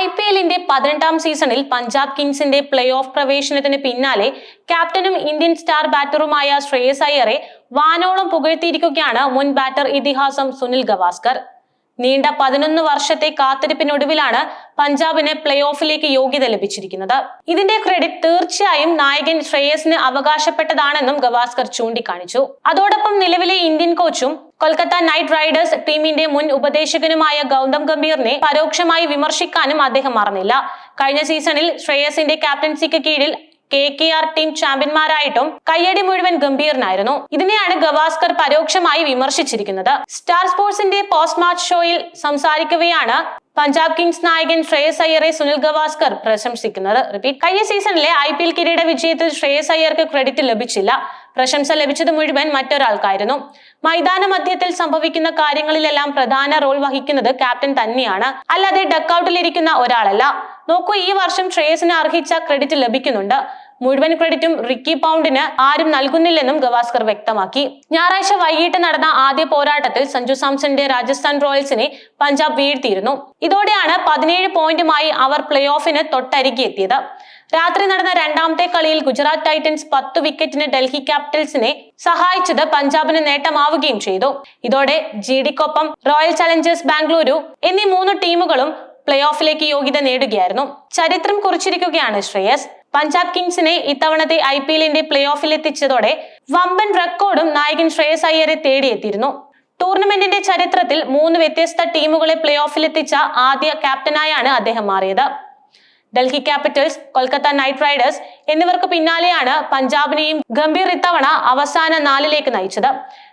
I P എല്ലിന്റെ പതിനെട്ടാം സീസണിൽ പഞ്ചാബ് കിങ്സിന്റെ പ്ലേ ഓഫ് പ്രവേശനത്തിന് പിന്നാലെ ക്യാപ്റ്റനും ഇന്ത്യൻ സ്റ്റാർ ബാറ്ററുമായ ശ്രേയസ് അയ്യറെ വാനോളം പുകഴ്ത്തിയിരിക്കുകയാണ് മുൻ ബാറ്റർ ഇതിഹാസം സുനിൽ ഗവാസ്കർ. നീണ്ട പതിനൊന്ന് വർഷത്തെ കാത്തിരിപ്പിനൊടുവിലാണ് പഞ്ചാബിന് പ്ലേ ഓഫിലേക്ക് യോഗ്യത ലഭിച്ചിരിക്കുന്നത്. ഇതിന്റെ ക്രെഡിറ്റ് തീർച്ചയായും നായകൻ ശ്രേയസിന് അവകാശപ്പെട്ടതാണെന്നും ഗവാസ്കർ ചൂണ്ടിക്കാണിച്ചു. അതോടൊപ്പം നിലവിലെ ഇന്ത്യൻ കോച്ചും കൊൽക്കത്ത നൈറ്റ് റൈഡേഴ്സ് ടീമിന്റെ മുൻ ഉപദേശകനുമായ ഗൗതം ഗംഭീറിനെ പരോക്ഷമായി വിമർശിക്കാനും അദ്ദേഹം മറന്നില്ല. കഴിഞ്ഞ സീസണിൽ ശ്രേയസിന്റെ ക്യാപ്റ്റൻസിക്ക് കീഴിൽ കെ കെ ആർ ടീം ചാമ്പ്യന്മാരായിട്ടും കയ്യടി മുഴുവൻ ഗംഭീറിനായിരുന്നു. ഇതിനെയാണ് ഗവാസ്കർ പരോക്ഷമായി വിമർശിച്ചിരിക്കുന്നത്. സ്റ്റാർ സ്പോർട്സിന്റെ പോസ്റ്റ് മാച്ച് ഷോയിൽ സംസാരിക്കവെയാണ് പഞ്ചാബ് കിങ്സ് നായകൻ ശ്രേയസ് അയ്യറെ സുനിൽ ഗവാസ്കർ പ്രശംസിക്കുന്നത്. റിപ്പീറ്റ്. കഴിഞ്ഞ സീസണിലെ ഐ പി എൽ കിരീട വിജയത്തിൽ ശ്രേയസ് അയ്യർക്ക് ക്രെഡിറ്റ് ലഭിച്ചില്ല. പ്രശംസ ലഭിച്ചത് മുഴുവൻ മറ്റൊരാൾക്കായിരുന്നു. മൈതാന മധ്യത്തിൽ സംഭവിക്കുന്ന കാര്യങ്ങളിലെല്ലാം പ്രധാന റോൾ വഹിക്കുന്നത് ക്യാപ്റ്റൻ തന്നെയാണ്. അല്ലാതെ ഡക്കൌട്ടിലിരിക്കുന്ന ഒരാളല്ല. നോക്കൂ ഈ വർഷം ശ്രേയസിന് അർഹിച്ച ക്രെഡിറ്റ് ലഭിക്കുന്നുണ്ട്. മുഴുവൻ ക്രെഡിറ്റും റിക്കി പൗണ്ടിന് ആരും നൽകുന്നില്ലെന്നും ഗവാസ്കർ വ്യക്തമാക്കി. ഞായറാഴ്ച വൈകിട്ട് നടന്ന ആദ്യ പോരാട്ടത്തിൽ സഞ്ജു സാംസന്റെ രാജസ്ഥാൻ റോയൽസിനെ പഞ്ചാബ് വീഴ്ത്തിയിരുന്നു. ഇതോടെയാണ് പതിനേഴ് പോയിന്റുമായി അവർ പ്ലേ ഓഫിന് തൊട്ടരികെത്തിയത് രാത്രി നടന്ന രണ്ടാമത്തെ കളിയിൽ ഗുജറാത്ത് ടൈറ്റൻസ് പത്ത് വിക്കറ്റിന് ഡൽഹി ക്യാപിറ്റൽസിനെ സഹായിച്ചത് പഞ്ചാബിന് നേട്ടമാവുകയും ചെയ്തു. ഇതോടെ ജി ഡിക്കൊപ്പം റോയൽ ചലഞ്ചേഴ്സ് ബാംഗ്ലൂരു എന്നീ മൂന്ന് ടീമുകളും പ്ലേ ഓഫിലേക്ക് യോഗ്യത നേടുകയായിരുന്നു. ചരിത്രം കുറിച്ചിരിക്കുകയാണ് ശ്രേയസ്. പഞ്ചാബ് കിങ്സിനെ ഇത്തവണത്തെ ഐ പി എല്ലിന്റെ പ്ലേ ഓഫിൽ എത്തിച്ചതോടെ വമ്പൻ റെക്കോർഡും നായകൻ ശ്രേയസ് അയ്യരെ തേടിയെത്തിയിരുന്നു. ടൂർണമെന്റിന്റെ ചരിത്രത്തിൽ മൂന്ന് വ്യത്യസ്ത ടീമുകളെ പ്ലേ ഓഫിൽ എത്തിച്ച ആദ്യ ക്യാപ്റ്റനായാണ് അദ്ദേഹം മാറിയത്. Delhi Capitals Kolkata Knight Riders എന്നിവർക്ക് പിന്നാലെയാണ് പഞ്ചാബിനെയും ഗംഭീർ ഇത്തവണ അവസാന നാലിലേക്ക് നയിച്ചത്.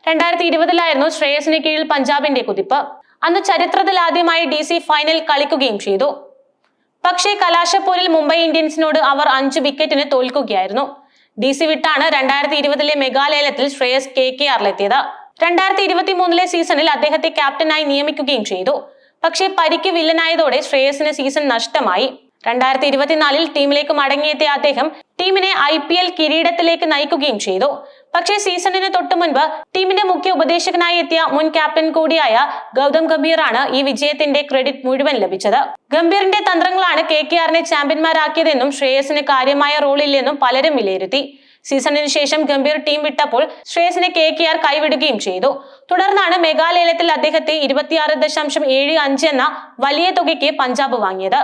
രണ്ടായിരത്തി ഇരുപതിലായിരുന്നു ശ്രേയസിന് കീഴിൽ പഞ്ചാബിന്റെ കുതിപ്പ്. അന്ന് ചരിത്രത്തിൽ ആദ്യമായി ഡി ഫൈനൽ കളിക്കുകയും ചെയ്തു. പക്ഷേ കലാശപ്പോരിൽ മുംബൈ ഇന്ത്യൻസിനോട് അവർ അഞ്ചു വിക്കറ്റിന് തോൽക്കുകയായിരുന്നു. ഡി സി വിട്ടാണ് രണ്ടായിരത്തി ഇരുപതിലെ മെഗാലയലത്തിൽ ശ്രേയസ് കെ കെ ആറിലെത്തിയത്. രണ്ടായിരത്തി ഇരുപത്തി മൂന്നിലെ സീസണിൽ അദ്ദേഹത്തെ ക്യാപ്റ്റനായി നിയമിക്കുകയും ചെയ്തു. പക്ഷേ പരിക്ക് വില്ലനായതോടെ ശ്രേയസിന് സീസൺ നഷ്ടമായി. രണ്ടായിരത്തി ഇരുപത്തിനാലിൽ ടീമിലേക്ക് മടങ്ങിയെത്തിയ അദ്ദേഹം ടീമിനെ ഐ പി എൽ കിരീടത്തിലേക്ക് നയിക്കുകയും ചെയ്തു. പക്ഷേ സീസണിന് തൊട്ടു മുൻപ് ടീമിന്റെ മുഖ്യ ഉപദേശകനായി എത്തിയ മുൻ ക്യാപ്റ്റൻ കൂടിയായ ഗൗതം ഗംഭീറാണ് ഈ വിജയത്തിന്റെ ക്രെഡിറ്റ് മുഴുവൻ ലഭിച്ചത്. ഗംഭീറിന്റെ തന്ത്രങ്ങളാണ് കെ കെ ആറിനെ ചാമ്പ്യന്മാരാക്കിയതെന്നും ശ്രേയസിന് കാര്യമായ റോളില്ലെന്നും പലരും വിലയിരുത്തി. സീസണിന് ശേഷം ഗംഭീർ ടീം വിട്ടപ്പോൾ ശ്രേയസിനെ കെ കെ ആർ കൈവിടുകയും ചെയ്തു. തുടർന്നാണ് മെഗാലയലത്തിൽ അദ്ദേഹത്തെ ഇരുപത്തിയാറ് ദശാംശം ഏഴ് അഞ്ച് എന്ന വലിയ തുകയ്ക്ക് പഞ്ചാബ് വാങ്ങിയത്.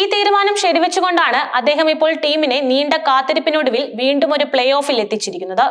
ഈ തീരുമാനം ശരിവെച്ചുകൊണ്ടാണ് അദ്ദേഹം ഇപ്പോൾ ടീമിനെ നീണ്ട കാത്തിരിപ്പിനൊടുവിൽ വീണ്ടും ഒരു പ്ലേ ഓഫിൽ എത്തിച്ചിരിക്കുന്നത്.